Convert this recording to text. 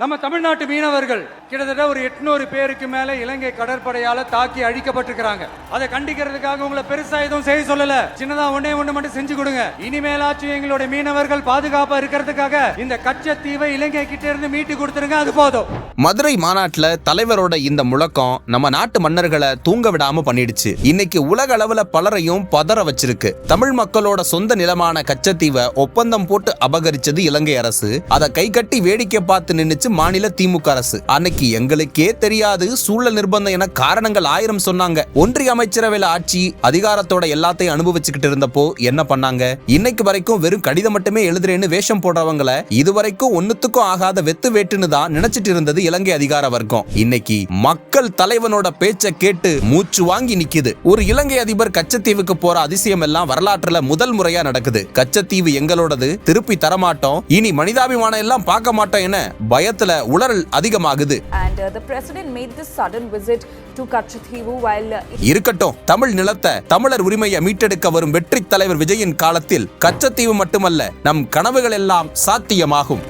நம்ம தமிழ்நாட்டு மீனவர்கள் கிட்டத்தட்ட ஒரு எட்நூறு பேருக்கு மேல இலங்கை கடற்படையால தாக்கி அழிக்கப்பட்டிருக்கிறாங்க. அதை கண்டிக்கிறதுக்காக உங்களை பெருசா எதுவும் செய்ய சொல்லல. சின்னதா ஒன்னே ஒண்ணு மட்டும் செஞ்சு கொடுங்க. இனிமேலாச்சும் எங்களுடைய மீனவர்கள் பாதுகாப்பா இருக்கிறதுக்காக இந்த கச்சத்தீவை இலங்கை கிட்ட இருந்து மீட்டு கொடுத்துருங்க அது போதும். மதுரை மாநாட்டில் தலைவரோட இந்த முழக்கம் நம்ம நாட்டு மன்னர்களை தூங்க விடாம பண்ணிடுச்சு. இன்னைக்கு உலக அளவுல பலரையும் பதற வச்சிருக்கு. தமிழ் மக்களோட சொந்த நிலமான கச்சத்தீவை ஒப்பந்தம் போட்டு அபகரிச்சது இலங்கை அரசு. அதை கை கட்டி வேடிக்கை பார்த்து நின்னுச்சு மாநில திமுக அரசு. அன்னைக்கு எங்களுக்கே தெரியாது சூழல் நிர்பந்தம் என காரணங்கள் ஆயிரம் சொன்னாங்க. ஒன்றிய அமைச்சரவையில ஆட்சி அதிகாரத்தோட எல்லாத்தையும் அனுபவிச்சுக்கிட்டு இருந்தப்போ என்ன பண்ணாங்க? இன்னைக்கு வரைக்கும் வெறும் கடிதம் மட்டுமே எழுதுறேன்னு வேஷம் போடுறவங்கள இதுவரைக்கும் ஒன்னுத்துக்கும் ஆகாத வெத்து வேட்டுன்னு தான் நினைச்சிட்டு இருந்தது இலங்கை அதிகார வர்க்கம். இன்னைக்கு மக்கள் தலைவனோட பேச்ச கேட்டு மூச்சு வாங்கி நிக்குது. ஒரு இலங்கை அதிபர் கச்சத்தீவுக்கு போற அதிசயம் எல்லாம் வரலாற்றுல முதல் முறையா நடக்குது. கச்சத்தீவு எங்களோடது திருப்பி தரமாட்டோம். இனி மனிதாபிமானம் எல்லாம் பார்க்க மாட்டோம் என பயத்தை பயத்துல உளறல் அதிகமாகுது. Uh, uh, இருக்கட்டும் தமிழ் நிலத்தை தமிழர் உரிமையை மீட்டெடுக்க வரும் வெற்றி தலைவர் விஜயின் காலத்தில் கச்சத்தீவு மட்டுமல்ல நம் கனவுகள் எல்லாம் சாத்தியமாகும்.